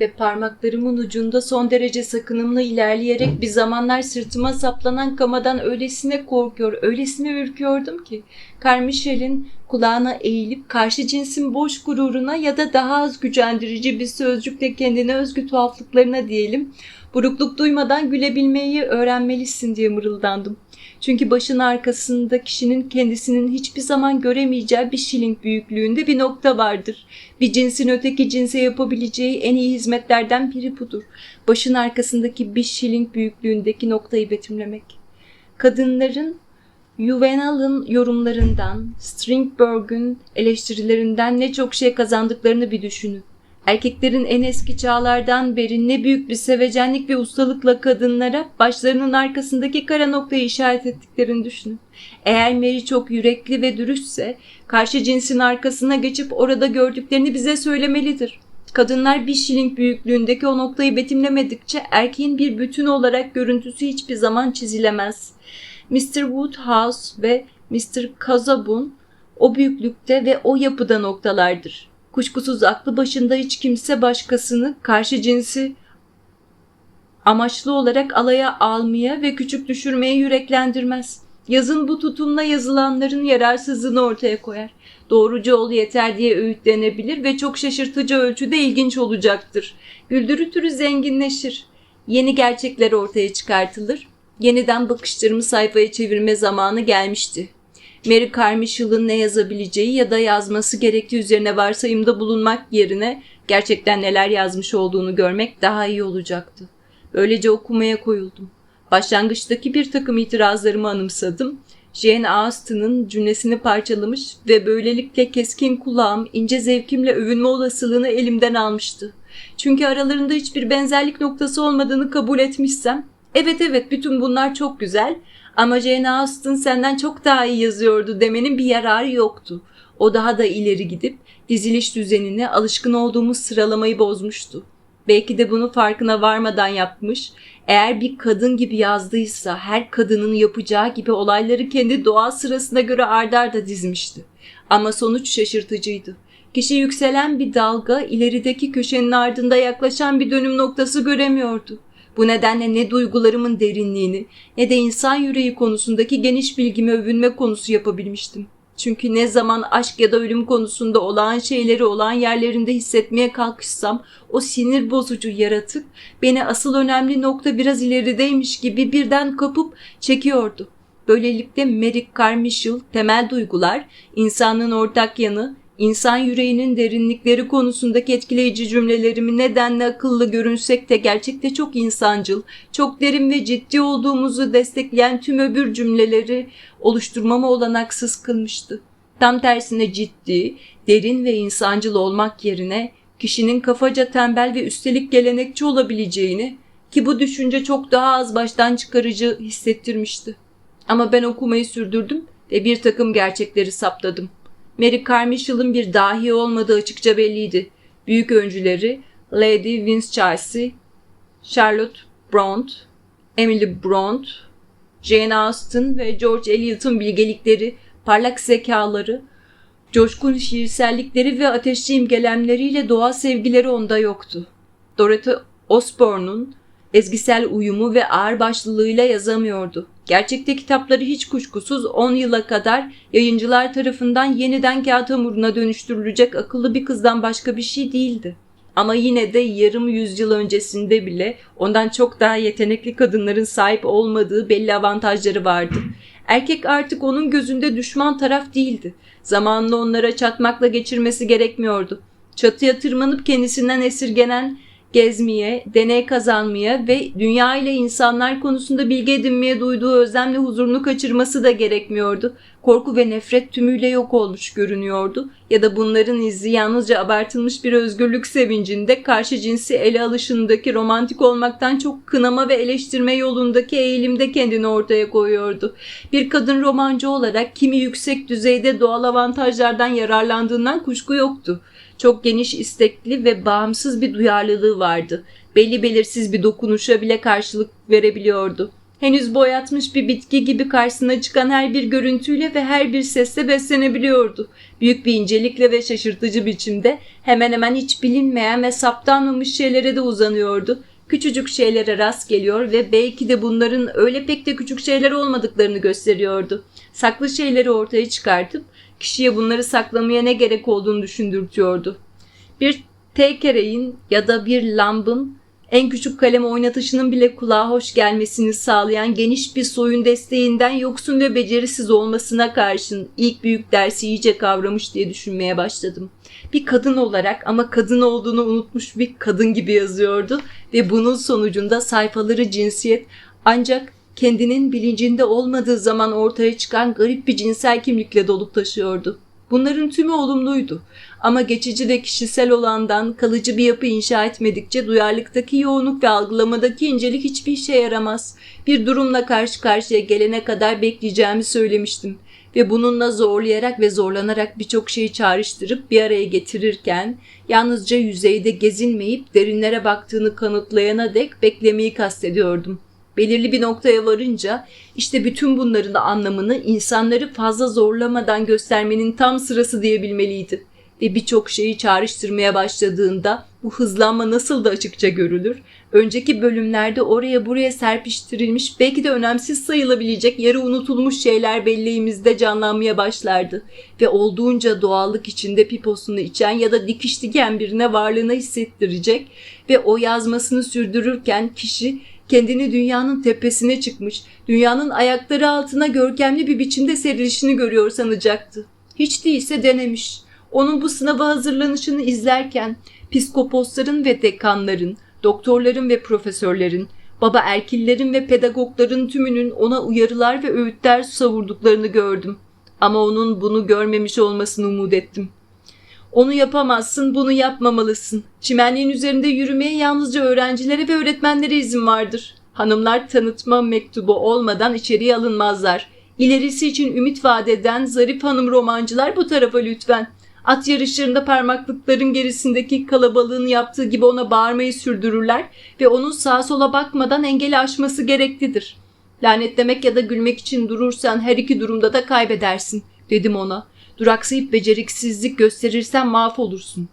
ve parmaklarımın ucunda son derece sakınımlı ilerleyerek bir zamanlar sırtıma saplanan kamadan öylesine korkuyor, öylesine ürküyordum ki Carmichel'in kulağına eğilip karşı cinsin boş gururuna ya da daha az gücendirici bir sözcükle kendine özgü tuhaflıklarına diyelim, burukluk duymadan gülebilmeyi öğrenmelisin diye mırıldandım. Çünkü başın arkasında kişinin kendisinin hiçbir zaman göremeyeceği bir şiling büyüklüğünde bir nokta vardır. Bir cinsin öteki cinse yapabileceği en iyi hizmetlerden biri budur. Başın arkasındaki bir şiling büyüklüğündeki noktayı betimlemek. Kadınların Juvenal'ın yorumlarından, Strindberg'ün eleştirilerinden ne çok şey kazandıklarını bir düşünün. Erkeklerin en eski çağlardan beri ne büyük bir sevecenlik ve ustalıkla kadınlara başlarının arkasındaki kara noktayı işaret ettiklerini düşünün. Eğer Mary çok yürekli ve dürüstse karşı cinsin arkasına geçip orada gördüklerini bize söylemelidir. Kadınlar bir şiling büyüklüğündeki o noktayı betimlemedikçe erkeğin bir bütün olarak görüntüsü hiçbir zaman çizilemez. Mr. Woodhouse ve Mr. Casabun o büyüklükte ve o yapıda noktalardır. Kuşkusuz aklı başında hiç kimse başkasını karşı cinsi amaçlı olarak alaya almaya ve küçük düşürmeye yüreklendirmez. Yazın bu tutumla yazılanların yararsızlığını ortaya koyar. Doğrucu ol yeter diye öğütlenebilir ve çok şaşırtıcı ölçüde ilginç olacaktır. Güldürü türü zenginleşir. Yeni gerçekler ortaya çıkartılır. Yeniden bakışlarımı sayfaya çevirme zamanı gelmişti. Mary Carmichael'ın ne yazabileceği ya da yazması gerektiği üzerine varsayımda bulunmak yerine gerçekten neler yazmış olduğunu görmek daha iyi olacaktı. Böylece okumaya koyuldum. Başlangıçtaki bir takım itirazlarımı anımsadım. Jane Austen'ın cümlesini parçalamış ve böylelikle keskin kulağım ince zevkimle övünme olasılığını elimden almıştı. Çünkü aralarında hiçbir benzerlik noktası olmadığını kabul etmişsem, evet evet bütün bunlar çok güzel ama Jane Austen senden çok daha iyi yazıyordu demenin bir yararı yoktu. O daha da ileri gidip diziliş düzenini alışkın olduğumuz sıralamayı bozmuştu. Belki de bunu farkına varmadan yapmış. Eğer bir kadın gibi yazdıysa her kadının yapacağı gibi olayları kendi doğal sırasına göre ardarda dizmişti. Ama sonuç şaşırtıcıydı. Kişi yükselen bir dalga ilerideki köşenin ardında yaklaşan bir dönüm noktası göremiyordu. Bu nedenle ne duygularımın derinliğini ne de insan yüreği konusundaki geniş bilgimi övünme konusu yapabilmiştim. Çünkü ne zaman aşk ya da ölüm konusunda olağan şeyleri olan yerlerinde hissetmeye kalkışsam o sinir bozucu yaratık beni asıl önemli nokta biraz ilerideymiş gibi birden kapıp çekiyordu. Böylelikle Merrick Carmichael temel duygular, insanın ortak yanı, İnsan yüreğinin derinlikleri konusundaki etkileyici cümlelerimi nedenle akıllı görünsek de gerçekte çok insancıl, çok derin ve ciddi olduğumuzu destekleyen tüm öbür cümleleri oluşturmama olanaksız kılmıştı. Tam tersine ciddi, derin ve insancıl olmak yerine kişinin kafaca tembel ve üstelik gelenekçi olabileceğini ki bu düşünce çok daha az baştan çıkarıcı hissettirmişti. Ama ben okumayı sürdürdüm ve bir takım gerçekleri saptadım. Mary Carmichael'ın bir dahi olmadığı açıkça belliydi. Büyük öncüleri Lady Winchelsea, Charlotte Bronte, Emily Bronte, Jane Austen ve George Eliot'un bilgelikleri, parlak zekaları, coşkun şiirsellikleri ve ateşli imgelemleriyle doğa sevgileri onda yoktu. Dorothy Osborne'un ezgisel uyumu ve ağırbaşlılığıyla yazamıyordu. Gerçekte kitapları hiç kuşkusuz 10 yıla kadar yayıncılar tarafından yeniden kağıt hamuruna dönüştürülecek akıllı bir kızdan başka bir şey değildi. Ama yine de yarım yüzyıl öncesinde bile ondan çok daha yetenekli kadınların sahip olmadığı belli avantajları vardı. Erkek artık onun gözünde düşman taraf değildi. Zamanını onlara çatmakla geçirmesi gerekmiyordu. Çatıya tırmanıp kendisinden esirgenen gezmeye, deney kazanmaya ve dünya ile insanlar konusunda bilgi edinmeye duyduğu özlemle huzurunu kaçırması da gerekmiyordu. Korku ve nefret tümüyle yok olmuş görünüyordu ya da bunların izi yalnızca abartılmış bir özgürlük sevincinde karşı cinsi ele alışındaki romantik olmaktan çok kınama ve eleştirme yolundaki eğilimde kendini ortaya koyuyordu. Bir kadın romancı olarak kimi yüksek düzeyde doğal avantajlardan yararlandığından kuşku yoktu. Çok geniş istekli ve bağımsız bir duyarlılığı vardı. Belli belirsiz bir dokunuşa bile karşılık verebiliyordu. Henüz boyatmış bir bitki gibi karşısına çıkan her bir görüntüyle ve her bir sesle beslenebiliyordu. Büyük bir incelikle ve şaşırtıcı biçimde hemen hemen hiç bilinmeyen ve saptanmamış şeylere de uzanıyordu. Küçücük şeylere rast geliyor ve belki de bunların öyle pek de küçük şeyler olmadıklarını gösteriyordu. Saklı şeyleri ortaya çıkartıp kişiye bunları saklamaya ne gerek olduğunu düşündürtüyordu. Bir tekereğin ya da bir lambın en küçük kalem oynatışının bile kulağa hoş gelmesini sağlayan geniş bir soyun desteğinden yoksun ve becerisiz olmasına karşın ilk büyük dersi iyice kavramış diye düşünmeye başladım. Bir kadın olarak ama kadın olduğunu unutmuş bir kadın gibi yazıyordu ve bunun sonucunda sayfaları cinsiyet ancak kendinin bilincinde olmadığı zaman ortaya çıkan garip bir cinsel kimlikle dolup taşıyordu. Bunların tümü olumluydu. Ama geçici ve kişisel olandan kalıcı bir yapı inşa etmedikçe duyarlılıktaki yoğunluk ve algılamadaki incelik hiçbir işe yaramaz. Bir durumla karşı karşıya gelene kadar bekleyeceğimi söylemiştim. Ve bununla zorlayarak ve zorlanarak birçok şeyi çağrıştırıp bir araya getirirken yalnızca yüzeyde gezinmeyip derinlere baktığını kanıtlayana dek beklemeyi kastediyordum. Belirli bir noktaya varınca işte bütün bunların anlamını insanları fazla zorlamadan göstermenin tam sırası diyebilmeliydi. Ve birçok şeyi çağrıştırmaya başladığında bu hızlanma nasıl da açıkça görülür. Önceki bölümlerde oraya buraya serpiştirilmiş belki de önemsiz sayılabilecek yarı unutulmuş şeyler belleğimizde canlanmaya başlardı. Ve olduğunca doğallık içinde piposunu içen ya da dikiş diken birine varlığına hissettirecek ve o yazmasını sürdürürken kişi kendini dünyanın tepesine çıkmış, dünyanın ayakları altına görkemli bir biçimde serilişini görüyor sanacaktı. Hiç değilse denemiş. Onun bu sınava hazırlanışını izlerken psikoposların ve dekanların, doktorların ve profesörlerin, baba erkillerin ve pedagogların tümünün ona uyarılar ve öğütler savurduklarını gördüm. Ama onun bunu görmemiş olmasını umut ettim. Onu yapamazsın, bunu yapmamalısın. Çimenliğin üzerinde yürümeye yalnızca öğrencilere ve öğretmenlere izin vardır. Hanımlar tanıtma mektubu olmadan içeriye alınmazlar. İlerisi için ümit vaat eden zarif hanım romancılar bu tarafa lütfen. At yarışlarında parmaklıkların gerisindeki kalabalığın yaptığı gibi ona bağırmayı sürdürürler ve onun sağa sola bakmadan engeli aşması gereklidir. Lanetlemek ya da gülmek için durursan her iki durumda da kaybedersin, dedim ona. Duraksayıp beceriksizlik gösterirsen mahvolursun.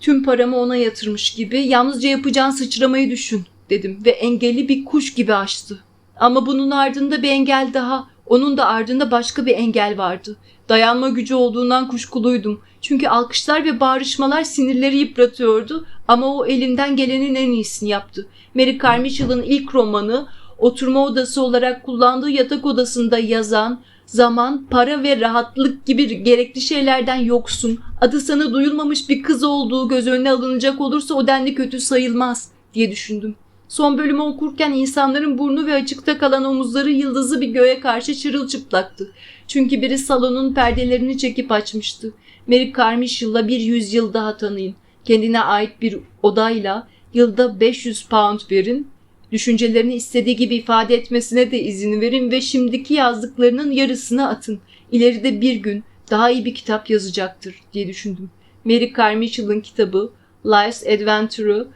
Tüm paramı ona yatırmış gibi yalnızca yapacağın sıçramayı düşün, dedim ve engeli bir kuş gibi açtı. Ama bunun ardında bir engel daha, onun da ardında başka bir engel vardı. Dayanma gücü olduğundan kuşkuluydum. Çünkü alkışlar ve bağrışmalar sinirleri yıpratıyordu ama o elinden gelenin en iyisini yaptı. Mary Carmichael'ın ilk romanı oturma odası olarak kullandığı yatak odasında yazan, zaman, para ve rahatlık gibi gerekli şeylerden yoksun, adı sana duyulmamış bir kız olduğu göz önüne alınacak olursa o denli kötü sayılmaz diye düşündüm. Son bölümü okurken insanların burnu ve açıkta kalan omuzları yıldızı bir göğe karşı çırılçıplaktı. Çünkü biri salonun perdelerini çekip açmıştı. Mary Carmichael'la bir yüzyıl daha tanıyın. Kendine ait bir odayla yılda 500 pound verin. Düşüncelerini istediği gibi ifade etmesine de izin verin ve şimdiki yazdıklarının yarısını atın. İleride bir gün daha iyi bir kitap yazacaktır diye düşündüm. Mary Carmichael'ın kitabı Life's Adventure'ı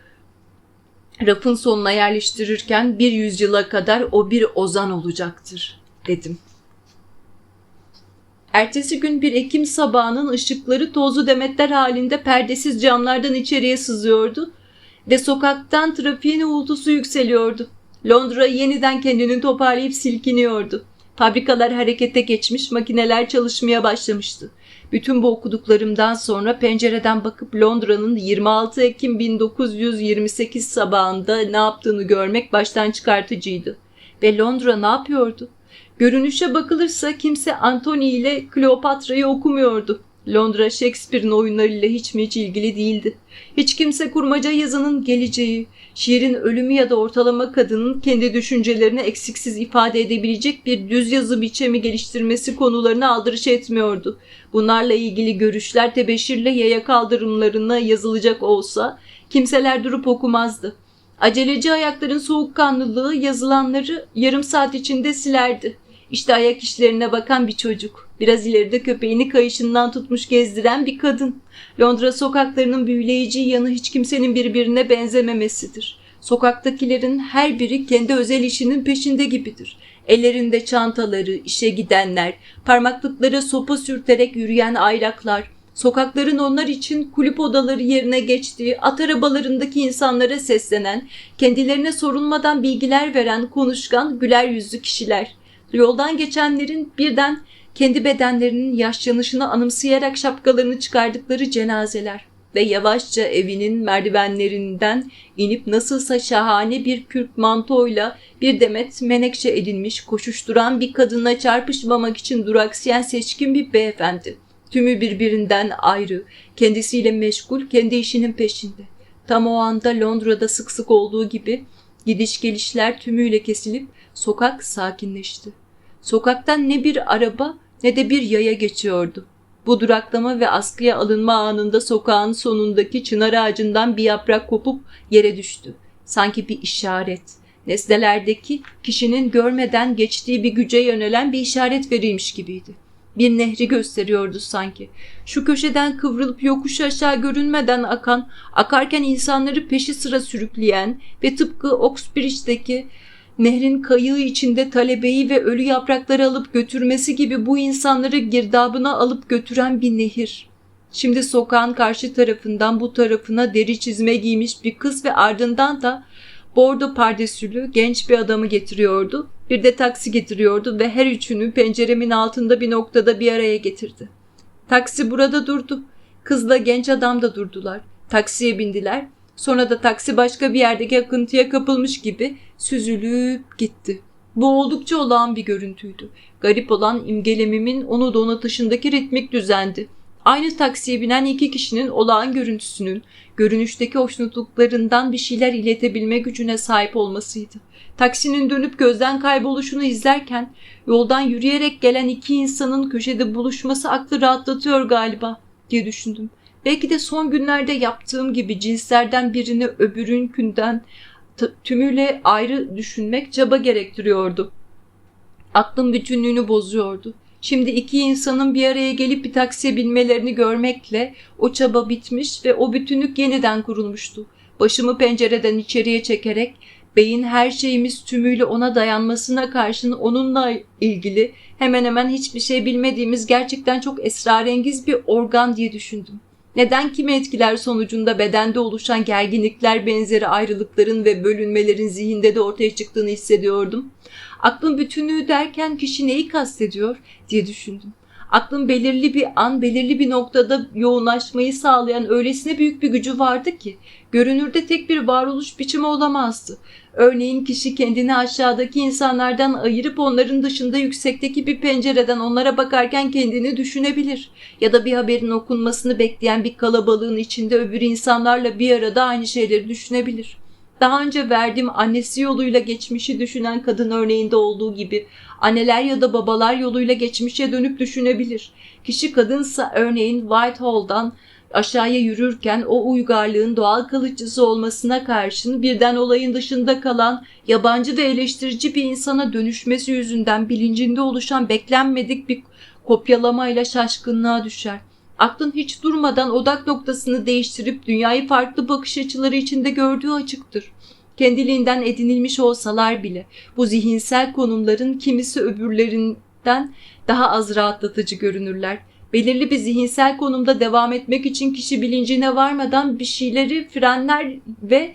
rafın sonuna yerleştirirken bir yüzyıla kadar o bir ozan olacaktır dedim. Ertesi gün bir Ekim sabahının ışıkları tozlu demetler halinde perdesiz camlardan içeriye sızıyordu ve sokaktan trafiğin uğultusu yükseliyordu. Londra yeniden kendini toparlayıp silkiniyordu. Fabrikalar harekete geçmiş, makineler çalışmaya başlamıştı. Bütün bu okuduklarımdan sonra pencereden bakıp Londra'nın 26 Ekim 1928 sabahında ne yaptığını görmek baştan çıkartıcıydı. Ve Londra ne yapıyordu? Görünüşe bakılırsa kimse Antony ile Kleopatra'yı okumuyordu. Londra Shakespeare'in oyunlarıyla hiç mi hiç ilgili değildi. Hiç kimse kurmaca yazının geleceği, şiirin ölümü ya da ortalama kadının kendi düşüncelerini eksiksiz ifade edebilecek bir düz yazı biçimi geliştirmesi konularını aldırış etmiyordu. Bunlarla ilgili görüşler tebeşirle yaya kaldırımlarına yazılacak olsa kimseler durup okumazdı. Aceleci ayakların soğukkanlılığı yazılanları yarım saat içinde silerdi. İşte ayak işlerine bakan bir çocuk. Biraz ileride köpeğini kayışından tutmuş gezdiren bir kadın. Londra sokaklarının büyüleyici yanı hiç kimsenin birbirine benzememesidir. Sokaktakilerin her biri kendi özel işinin peşinde gibidir. Ellerinde çantaları, işe gidenler, parmaklıklara sopa sürterek yürüyen aylaklar, sokakların onlar için kulüp odaları yerine geçtiği, at arabalarındaki insanlara seslenen, kendilerine sorulmadan bilgiler veren, konuşkan, güler yüzlü kişiler. Yoldan geçenlerin birden kendi bedenlerinin yaşlanışını anımsayarak şapkalarını çıkardıkları cenazeler ve yavaşça evinin merdivenlerinden inip nasılsa şahane bir kürk mantoyla bir demet menekşe edilmiş koşuşturan bir kadınla çarpışmamak için duraksayan seçkin bir beyefendi. Tümü birbirinden ayrı, kendisiyle meşgul, kendi işinin peşinde. Tam o anda Londra'da sık sık olduğu gibi gidiş gelişler tümüyle kesilip sokak sakinleşti. Sokaktan ne bir araba ne de bir yaya geçiyordu. Bu duraklama ve askıya alınma anında sokağın sonundaki çınar ağacından bir yaprak kopup yere düştü. Sanki bir işaret. Nesnelerdeki kişinin görmeden geçtiği bir güce yönelen bir işaret veriymiş gibiydi. Bir nehri gösteriyordu sanki. Şu köşeden kıvrılıp yokuş aşağı görünmeden akan, akarken insanları peşi sıra sürükleyen ve tıpkı Oxbridge'deki nehrin kayığı içinde talebeyi ve ölü yaprakları alıp götürmesi gibi bu insanları girdabına alıp götüren bir nehir. Şimdi sokağın karşı tarafından bu tarafına deri çizme giymiş bir kız ve ardından da bordo pardesülü genç bir adamı getiriyordu. Bir de taksi getiriyordu ve her üçünü penceremin altında bir noktada bir araya getirdi. Taksi burada durdu. Kızla genç adam da durdular. Taksiye bindiler. Sonra da taksi başka bir yerdeki akıntıya kapılmış gibi süzülüp gitti. Bu oldukça olağan bir görüntüydü. Garip olan imgelemimin onu donatışındaki ritmik düzendi. Aynı taksiye binen iki kişinin olağan görüntüsünün, görünüşteki hoşnutluklarından bir şeyler iletebilme gücüne sahip olmasıydı. Taksinin dönüp gözden kayboluşunu izlerken yoldan yürüyerek gelen iki insanın köşede buluşması aklı rahatlatıyor galiba diye düşündüm. Belki de son günlerde yaptığım gibi cinslerden birini öbürünkünden tümüyle ayrı düşünmek çaba gerektiriyordu. Aklım bütünlüğünü bozuyordu. Şimdi iki insanın bir araya gelip bir taksiye binmelerini görmekle o çaba bitmiş ve o bütünlük yeniden kurulmuştu. Başımı pencereden içeriye çekerek beyin her şeyimiz tümüyle ona dayanmasına karşın onunla ilgili hemen hemen hiçbir şey bilmediğimiz gerçekten çok esrarengiz bir organ diye düşündüm. Neden kimi etkiler sonucunda bedende oluşan gerginlikler benzeri ayrılıkların ve bölünmelerin zihinde de ortaya çıktığını hissediyordum. Aklın bütünlüğü derken kişi neyi kastediyor diye düşündüm. Aklın belirli bir an, belirli bir noktada yoğunlaşmayı sağlayan öylesine büyük bir gücü vardı ki, görünürde tek bir varoluş biçimi olamazdı. Örneğin kişi kendini aşağıdaki insanlardan ayırıp onların dışında yüksekteki bir pencereden onlara bakarken kendini düşünebilir. Ya da bir haberin okunmasını bekleyen bir kalabalığın içinde öbür insanlarla bir arada aynı şeyleri düşünebilir. Daha önce verdiğim annesi yoluyla geçmişi düşünen kadın örneğinde olduğu gibi anneler ya da babalar yoluyla geçmişe dönüp düşünebilir. Kişi kadınsa örneğin Whitehall'dan aşağıya yürürken o uygarlığın doğal kalıcısı olmasına karşın birden olayın dışında kalan yabancı ve eleştirici bir insana dönüşmesi yüzünden bilincinde oluşan beklenmedik bir kopyalamayla şaşkınlığa düşer. Aklın hiç durmadan odak noktasını değiştirip dünyayı farklı bakış açıları içinde gördüğü açıktır. Kendiliğinden edinilmiş olsalar bile bu zihinsel konumların kimisi öbürlerinden daha az rahatlatıcı görünürler belirli bir zihinsel konumda devam etmek için kişi bilincine varmadan bir şeyleri frenler ve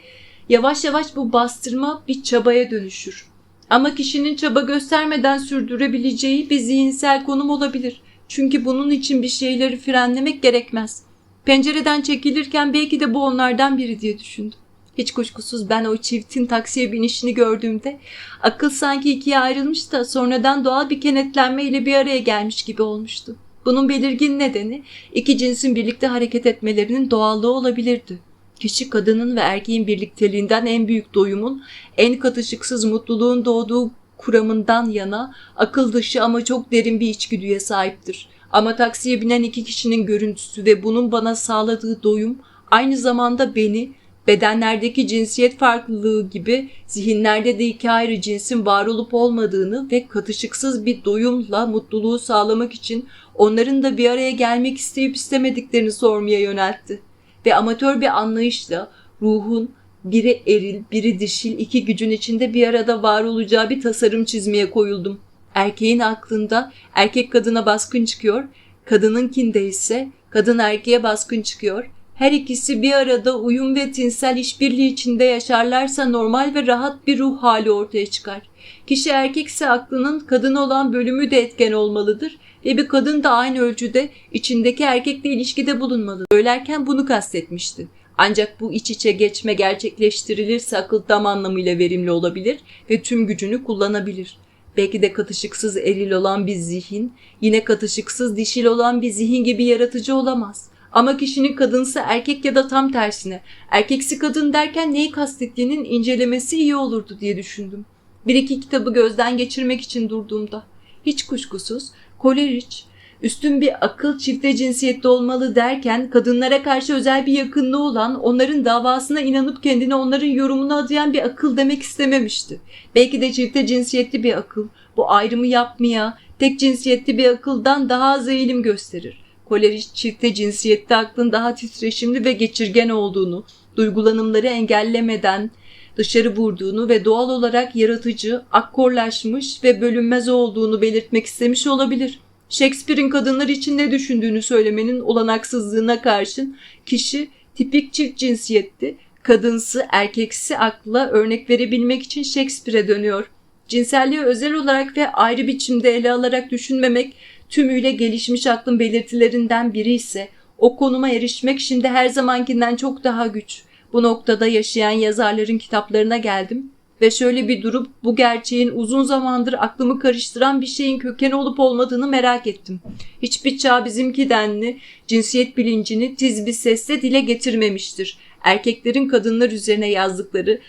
yavaş yavaş bu bastırma bir çabaya dönüşür. Ama kişinin çaba göstermeden sürdürebileceği bir zihinsel konum olabilir. Çünkü bunun için bir şeyleri frenlemek gerekmez. Pencereden çekilirken belki de bu onlardan biri diye düşündüm. Hiç kuşkusuz ben o çiftin taksiye binişini gördüğümde akıl sanki ikiye ayrılmış da sonradan doğal bir kenetlenmeyle bir araya gelmiş gibi olmuştu. Bunun belirgin nedeni iki cinsin birlikte hareket etmelerinin doğallığı olabilirdi. Kişi kadının ve erkeğin birlikteliğinden en büyük doyumun, en katışıksız mutluluğun doğduğu kuramından yana akıl dışı ama çok derin bir içgüdüye sahiptir. Ama taksiye binen iki kişinin görüntüsü ve bunun bana sağladığı doyum aynı zamanda beni bedenlerdeki cinsiyet farklılığı gibi zihinlerde de iki ayrı cinsin var olup olmadığını ve katışıksız bir doyumla mutluluğu sağlamak için onların da bir araya gelmek isteyip istemediklerini sormaya yöneltti. Ve amatör bir anlayışla ruhun biri eril, biri dişil iki gücün içinde bir arada var olacağı bir tasarım çizmeye koyuldum. Erkeğin aklında erkek kadına baskın çıkıyor, kadınınkinde ise kadın erkeğe baskın çıkıyor. Her ikisi bir arada uyum ve tinsel işbirliği içinde yaşarlarsa normal ve rahat bir ruh hali ortaya çıkar. Kişi erkekse aklının kadın olan bölümü de etken olmalıdır ve bir kadın da aynı ölçüde içindeki erkekle ilişkide bulunmalı. Söylerken bunu kastetmişti. Ancak bu iç içe geçme gerçekleştirilirse akıl tam anlamıyla verimli olabilir ve tüm gücünü kullanabilir. Belki de katışıksız eril olan bir zihin, yine katışıksız dişil olan bir zihin gibi yaratıcı olamaz. Ama kişinin kadınsı erkek ya da tam tersine, erkeksi kadın derken neyi kastettiğinin incelemesi iyi olurdu diye düşündüm. Bir iki kitabı gözden geçirmek için durduğumda. Hiç kuşkusuz Coleridge, üstün bir akıl çifte cinsiyette olmalı derken kadınlara karşı özel bir yakınlığı olan, onların davasına inanıp kendini onların yorumuna adayan bir akıl demek istememişti. Belki de çifte cinsiyetli bir akıl, bu ayrımı yapmaya, tek cinsiyetli bir akıldan daha az eğilim gösterir. Coleridge çifte cinsiyette aklın daha titreşimli ve geçirgen olduğunu, duygulanımları engellemeden dışarı vurduğunu ve doğal olarak yaratıcı, akkorlaşmış ve bölünmez olduğunu belirtmek istemiş olabilir. Shakespeare'in kadınlar için ne düşündüğünü söylemenin olanaksızlığına karşın kişi tipik çift cinsiyetti, kadınsı, erkeksi akla örnek verebilmek için Shakespeare'e dönüyor. Cinselliği özel olarak ve ayrı biçimde ele alarak düşünmemek tümüyle gelişmiş aklın belirtilerinden biri ise o konuma erişmek şimdi her zamankinden çok daha güç. Bu noktada yaşayan yazarların kitaplarına geldim ve şöyle bir durup bu gerçeğin uzun zamandır aklımı karıştıran bir şeyin kökeni olup olmadığını merak ettim. Hiçbir çağ bizimki denli cinsiyet bilincini tiz bir sesle dile getirmemiştir. Erkeklerin kadınlar üzerine yazdıkları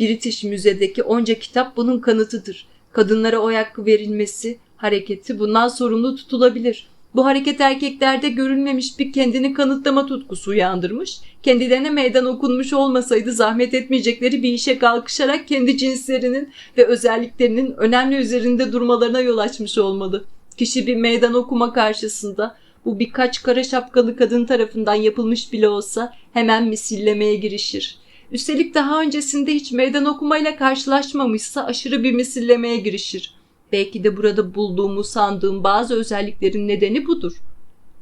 British Müze'deki onca kitap bunun kanıtıdır. Kadınlara oy hakkı verilmesi, hareketi bundan sorumlu tutulabilir. Bu hareket erkeklerde görülmemiş bir kendini kanıtlama tutkusu uyandırmış, kendilerine meydan okunmuş olmasaydı zahmet etmeyecekleri bir işe kalkışarak kendi cinslerinin ve özelliklerinin önemli üzerinde durmalarına yol açmış olmalı. Kişi bir meydan okuma karşısında bu birkaç kara şapkalı kadın tarafından yapılmış bile olsa hemen misillemeye girişir. Üstelik daha öncesinde hiç meydan okumayla karşılaşmamışsa aşırı bir misillemeye girişir. Belki de burada bulduğumu sandığım bazı özelliklerin nedeni budur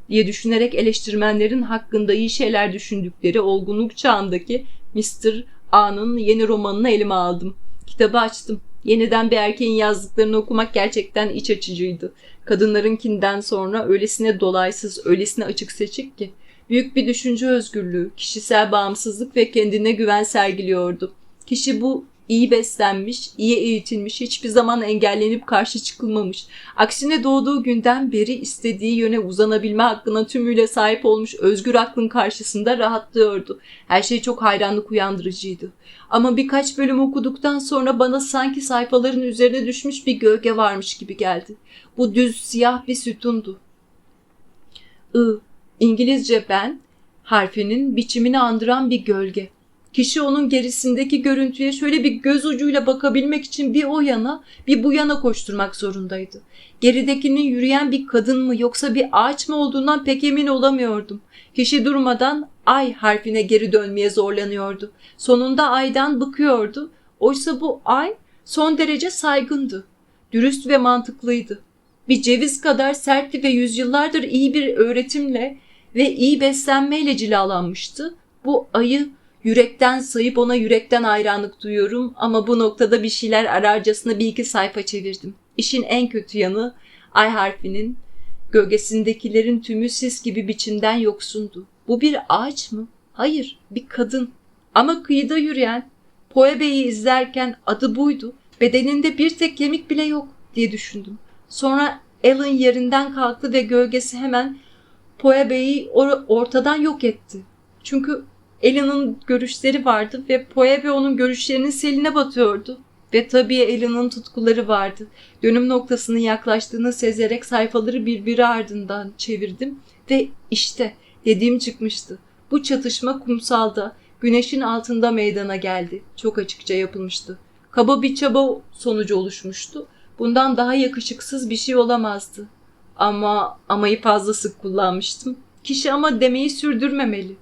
diye düşünerek eleştirmenlerin hakkında iyi şeyler düşündükleri olgunluk çağındaki Mr. A'nın yeni romanını elime aldım. Kitabı açtım. Yeniden bir erkeğin yazdıklarını okumak gerçekten iç açıcıydı. Kadınlarınkinden sonra öylesine dolaysız, öylesine açık seçik ki. Büyük bir düşünce özgürlüğü, kişisel bağımsızlık ve kendine güven sergiliyordu. Kişi bu iyi beslenmiş, iyi eğitilmiş, hiçbir zaman engellenip karşı çıkılmamış. Aksine doğduğu günden beri istediği yöne uzanabilme hakkına tümüyle sahip olmuş özgür aklın karşısında rahatlıyordu. Her şey çok hayranlık uyandırıcıydı. Ama birkaç bölüm okuduktan sonra bana sanki sayfaların üzerine düşmüş bir gölge varmış gibi geldi. Bu düz siyah bir sütundu. I, İngilizce ben harfinin biçimini andıran bir gölge. Kişi onun gerisindeki görüntüye şöyle bir göz ucuyla bakabilmek için bir o yana bir bu yana koşturmak zorundaydı. Geridekinin yürüyen bir kadın mı yoksa bir ağaç mı olduğundan pek emin olamıyordum. Kişi durmadan ay harfine geri dönmeye zorlanıyordu. Sonunda aydan bıkıyordu. Oysa bu ay son derece saygındı. Dürüst ve mantıklıydı. Bir ceviz kadar sertti ve yüzyıllardır iyi bir öğretimle ve iyi beslenmeyle cilalanmıştı. Bu ayı yürekten sayıp ona yürekten hayranlık duyuyorum ama bu noktada bir şeyler ararcasına bir iki sayfa çevirdim. İşin en kötü yanı ay harfinin gölgesindekilerin tümü sis gibi biçimden yoksundu. Bu bir ağaç mı? Hayır, bir kadın. Ama kıyıda yürüyen, Poe Bey'i izlerken adı buydu. Bedeninde bir tek kemik bile yok diye düşündüm. Sonra Alan yerinden kalktı ve gölgesi hemen Poe Bey'i or- ortadan yok etti. Çünkü Alan'ın görüşleri vardı ve Poe onun görüşlerinin seline batıyordu. Ve tabii Alan'ın tutkuları vardı. Dönüm noktasının yaklaştığını sezerek sayfaları birbiri ardından çevirdim ve işte dediğim çıkmıştı. Bu çatışma kumsalda, güneşin altında meydana geldi. Çok açıkça yapılmıştı. Kaba bir çaba sonucu oluşmuştu. Bundan daha yakışıksız bir şey olamazdı. Ama amayı fazla sık kullanmıştım. Kişi ama demeyi sürdürmemeli.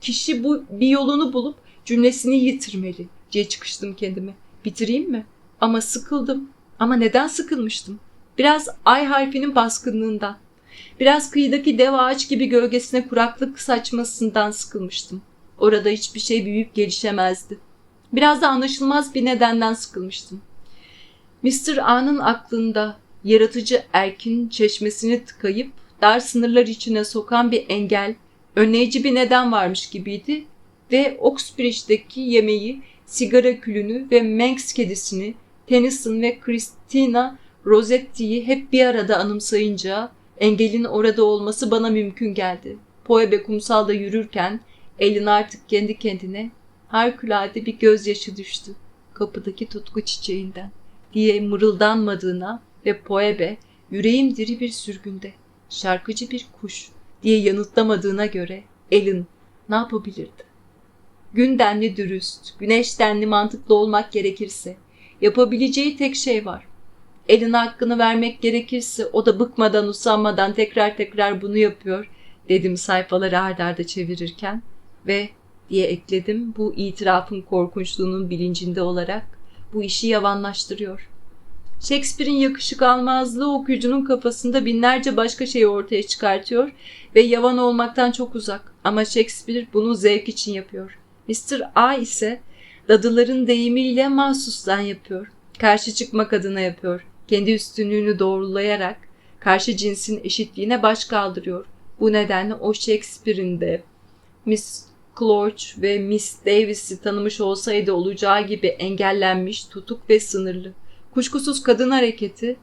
Kişi bu bir yolunu bulup cümlesini yitirmeli diye çıkıştım kendime. Bitireyim mi? Ama sıkıldım. Ama neden sıkılmıştım? Biraz ay harfinin baskınlığından. Biraz kıyıdaki dev ağaç gibi gölgesine kuraklık saçmasından sıkılmıştım. Orada hiçbir şey büyüyüp gelişemezdi. Biraz da anlaşılmaz bir nedenden sıkılmıştım. Mr. A'nın aklında yaratıcı erkin çeşmesini tıkayıp dar sınırlar içine sokan bir engel, önleyici bir neden varmış gibiydi ve Oxbridge'deki yemeği, sigara külünü ve Manx kedisini, Tennyson ve Christina Rossetti'yi hep bir arada anımsayınca engelin orada olması bana mümkün geldi. Poebe kumsalda yürürken elin artık kendi kendine harikulade bir gözyaşı düştü kapıdaki tutku çiçeğinden diye mırıldanmadığına ve Poebe yüreğim diri bir sürgünde, şarkıcı bir kuş diye yanıtlamadığına göre Elin ne yapabilirdi? Gün denli dürüst, güneş denli mantıklı olmak gerekirse yapabileceği tek şey var. Elin hakkını vermek gerekirse o da bıkmadan usanmadan tekrar tekrar bunu yapıyor dedim sayfaları ard arda çevirirken ve diye ekledim bu itirafın korkunçluğunun bilincinde olarak bu işi yavanlaştırıyor. Shakespeare'in yakışık almazlığı okuyucunun kafasında binlerce başka şeyi ortaya çıkartıyor ve yavan olmaktan çok uzak. Ama Shakespeare bunu zevk için yapıyor. Mr. A ise dadıların deyimiyle mahsustan yapıyor. Karşı çıkmak adına yapıyor. Kendi üstünlüğünü doğrulayarak karşı cinsin eşitliğine baş kaldırıyor. Bu nedenle o Shakespeare'in de Miss Cloch ve Miss Davis'i tanımış olsaydı olacağı gibi engellenmiş, tutuk ve sınırlı. Kuşkusuz kadın hareketi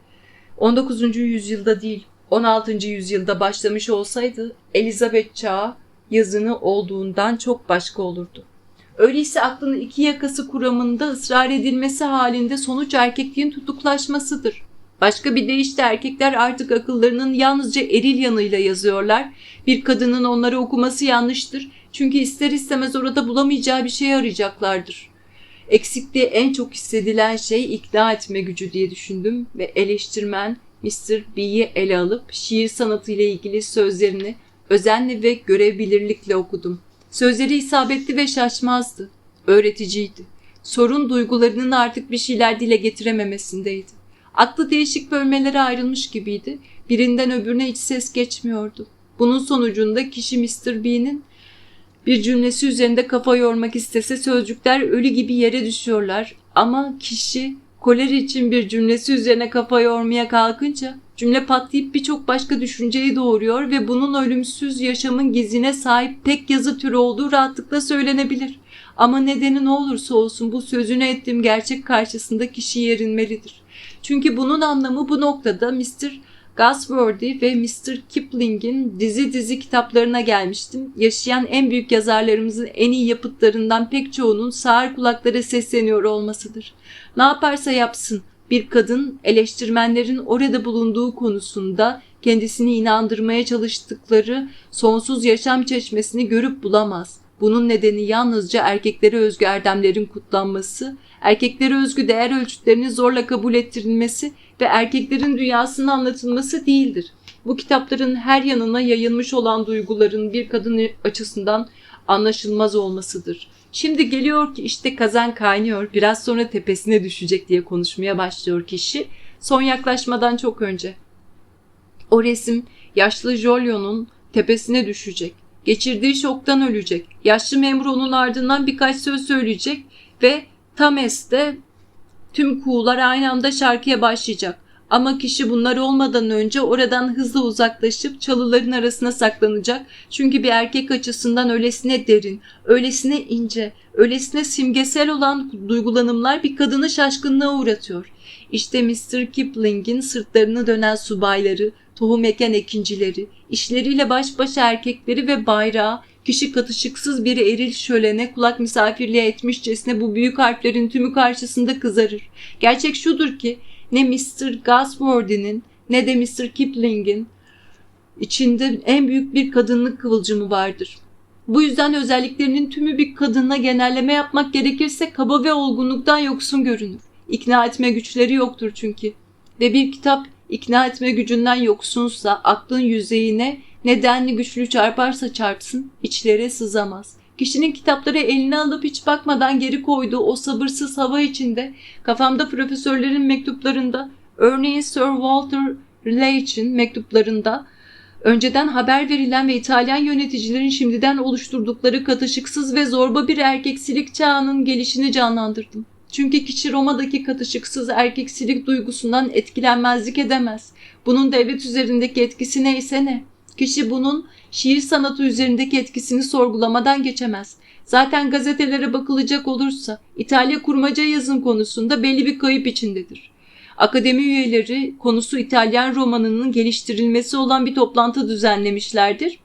19. yüzyılda değil 16. yüzyılda başlamış olsaydı Elizabeth çağı yazını olduğundan çok başka olurdu. Öyleyse aklın iki yakası kuramında ısrar edilmesi halinde sonuç erkekliğin tutuklaşmasıdır. Başka bir deyişle erkekler artık akıllarının yalnızca eril yanıyla yazıyorlar. Bir kadının onları okuması yanlıştır. Çünkü ister istemez orada bulamayacağı bir şey arayacaklardır. Eksikliği en çok hissedilen şey ikna etme gücü diye düşündüm ve eleştirmen Mr. B'yi ele alıp şiir sanatı ile ilgili sözlerini özenle ve görebilirlikle okudum. Sözleri isabetli ve şaşmazdı. Öğreticiydi. Sorun duygularının artık bir şeyler dile getirememesindeydi. Aklı değişik bölmelere ayrılmış gibiydi. Birinden öbürüne hiç ses geçmiyordu. Bunun sonucunda kişi Mr. B'nin bir cümlesi üzerinde kafa yormak istese sözcükler ölü gibi yere düşüyorlar. Ama kişi koler için bir cümlesi üzerine kafa yormaya kalkınca cümle patlayıp birçok başka düşünceyi doğuruyor ve bunun ölümsüz yaşamın gizine sahip tek yazı türü olduğu rahatlıkla söylenebilir. Ama nedeni ne olursa olsun bu sözünü ettiğim gerçek karşısında kişi yerinmelidir. Çünkü bunun anlamı bu noktada Mr. Gasworthy ve Mr. Kipling'in dizi dizi kitaplarına gelmiştim. Yaşayan en büyük yazarlarımızın en iyi yapıtlarından pek çoğunun sağır kulaklara sesleniyor olmasıdır. Ne yaparsa yapsın bir kadın eleştirmenlerin orada bulunduğu konusunda kendisini inandırmaya çalıştıkları sonsuz yaşam çeşmesini görüp bulamaz. Bunun nedeni yalnızca erkeklere özgü erdemlerin kutlanması, erkeklere özgü değer ölçütlerinin zorla kabul ettirilmesi ve erkeklerin dünyasının anlatılması değildir. Bu kitapların her yanına yayılmış olan duyguların bir kadın açısından anlaşılmaz olmasıdır. Şimdi geliyor ki işte kazan kaynıyor, biraz sonra tepesine düşecek diye konuşmaya başlıyor kişi. Son yaklaşmadan çok önce. O resim yaşlı Jolion'un tepesine düşecek. Geçirdiği şoktan ölecek. Yaşlı memur onun ardından birkaç söz söyleyecek ve Tames'te tüm kuğular aynı anda şarkıya başlayacak. Ama kişi bunlar olmadan önce oradan hızlı uzaklaşıp çalıların arasına saklanacak. Çünkü bir erkek açısından öylesine derin, öylesine ince, öylesine simgesel olan duygulanımlar bir kadını şaşkınlığa uğratıyor. İşte Mr. Kipling'in sırtlarını dönen subayları, tohum eken ekincileri, işleriyle baş başa erkekleri ve bayrağı, kişi katışıksız bir eril şölene kulak misafirliğe etmişçesine bu büyük harflerin tümü karşısında kızarır. Gerçek şudur ki ne Mr. Gasworthy'nin ne de Mr. Kipling'in içinde en büyük bir kadınlık kıvılcımı vardır. Bu yüzden özelliklerinin tümü bir kadına genelleme yapmak gerekirse kaba ve olgunluktan yoksun görünür. İkna etme güçleri yoktur çünkü. Ve bir kitap ikna etme gücünden yoksunsa aklın yüzeyine nedenli güçlü çarparsa çarpsın içlere sızamaz. Kişinin kitapları eline alıp hiç bakmadan geri koyduğu o sabırsız hava içinde kafamda profesörlerin mektuplarında, örneğin Sir Walter Raleigh'in mektuplarında önceden haber verilen ve İtalyan yöneticilerin şimdiden oluşturdukları katışıksız ve zorba bir erkeksilik çağının gelişini canlandırdım. Çünkü kişi Roma'daki katışıksız erkeksilik duygusundan etkilenmezlik edemez. Bunun devlet üzerindeki etkisi neyse ne. Kişi bunun şiir sanatı üzerindeki etkisini sorgulamadan geçemez. Zaten gazetelere bakılacak olursa İtalya kurmaca yazım konusunda belli bir kayıp içindedir. Akademi üyeleri konusu İtalyan romanının geliştirilmesi olan bir toplantı düzenlemişlerdir.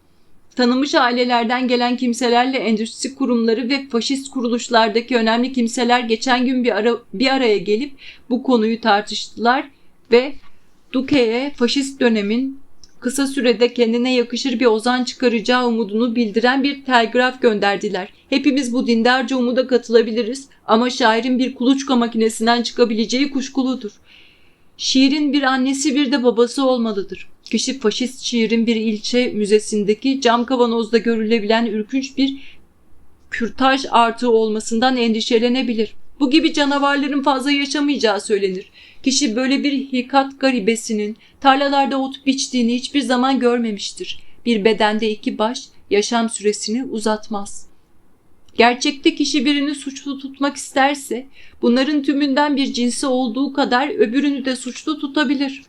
Tanınmış ailelerden gelen kimselerle endüstri kurumları ve faşist kuruluşlardaki önemli kimseler geçen gün bir, ara, bir araya gelip bu konuyu tartıştılar ve Duke'ye faşist dönemin kısa sürede kendine yakışır bir ozan çıkaracağı umudunu bildiren bir telgraf gönderdiler. Hepimiz bu dindarca umuda katılabiliriz ama şairin bir kuluçka makinesinden çıkabileceği kuşkuludur. Şiirin bir annesi bir de babası olmalıdır. Kişi faşist şiirin bir ilçe müzesindeki cam kavanozda görülebilen ürkünç bir kürtaj artığı olmasından endişelenebilir. Bu gibi canavarların fazla yaşamayacağı söylenir. Kişi böyle bir hikat garibesinin tarlalarda ot biçtiğini hiçbir zaman görmemiştir. Bir bedende iki baş yaşam süresini uzatmaz. Gerçekte kişi birini suçlu tutmak isterse bunların tümünden bir cinsi olduğu kadar öbürünü de suçlu tutabilir.